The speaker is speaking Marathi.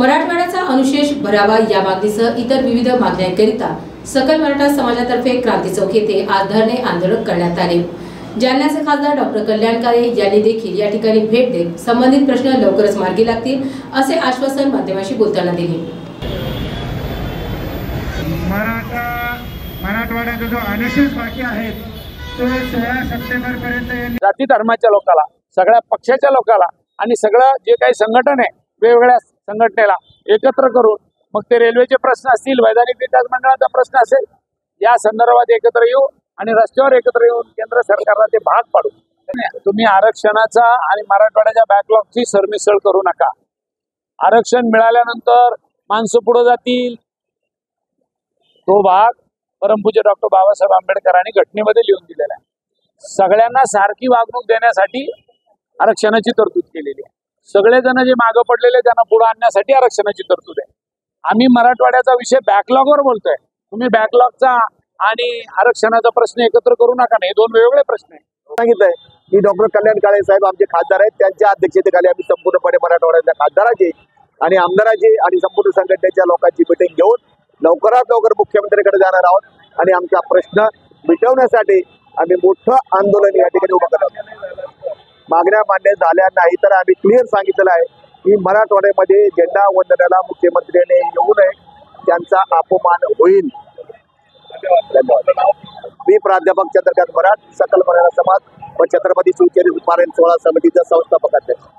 मराठवाड्याचा अनुशेष भरावा या मागणीसह इतर विविध मागण्यांकरिता सकल मराठा समाजातर्फे क्रांती चौक येथे आज धरणे आंदोलन करण्यात आले. जालन्याचे खासदार डॉक्टर कल्याण काळे यांनी देखील या ठिकाणी भेट देत संबंधित प्रश्न लवकरच मार्गी लागतील असे आश्वासन माध्यमांशी बोलताना दिले. मराठा मराठवाड्याचा जो अनुशेष बाकी आहेत तो सोळा सप्टेंबर पर्यंत यांनी जाती धर्माच्या लोकाला सगळ्या पक्षाच्या लोकाला आणि सगळं जे काही संघटन आहे वेगवेगळ्या संघटनेला एकत्र करून मग ते रेल्वेचे प्रश्न असतील वैधानिक विकास मंडळाचा प्रश्न असेल या संदर्भात एकत्र येऊ आणि रस्त्यावर एकत्र येऊन केंद्र सरकारला ते भाग पाडू. तुम्ही आरक्षणाचा आणि मराठवाड्याच्या बॅकलॉगची सरमिसळ करू नका. आरक्षण मिळाल्यानंतर माणसं पुढे जातील. तो भाग परमपूज्य डॉक्टर बाबासाहेब आंबेडकरांनी घटनेमध्ये लिहून दिलेला आहे. सगळ्यांना सारखी वागणूक देण्यासाठी आरक्षणाची तरतूद केलेली सगळेजण जे मागं पडलेले त्यांना पुढे आणण्यासाठी आरक्षणाची तरतूद आहे. आम्ही मराठवाड्याचा विषय बॅकलॉगवर बोलतोय. तुम्ही बॅकलॉगचा आणि आरक्षणाचा प्रश्न एकत्र करू नका नाही दोन वेगवेगळे प्रश्न आहे सांगितलंय मी डॉक्टर कल्याण काळे साहेब आमचे खासदार आहेत. त्यांच्या अध्यक्षतेखाली आम्ही संपूर्णपणे मराठवाड्याच्या खासदाराची आणि आमदाराची आणि संपूर्ण संघटनेच्या लोकांची मिटिंग घेऊन लवकरात लवकर मुख्यमंत्र्यांकडे जाणार आहोत आणि आमचा प्रश्न मिटवण्यासाठी आम्ही मोठं आंदोलन या ठिकाणी उभं करणार मागण्या मान्य झाल्या नाही तर आम्ही क्लिअर सांगितलेलं आहे की मराठवाड्यामध्ये झेंडा वंदनाला मुख्यमंत्र्यांनी येऊ नये त्यांचा अपमान होईल. धन्यवाद. मी प्राध्यापक चंद्रकांत मराठ सकल मराठा समाज व छत्रपती सुचेरी उत्पादन सोहळा समितीचा संस्थापक अध्यक्ष.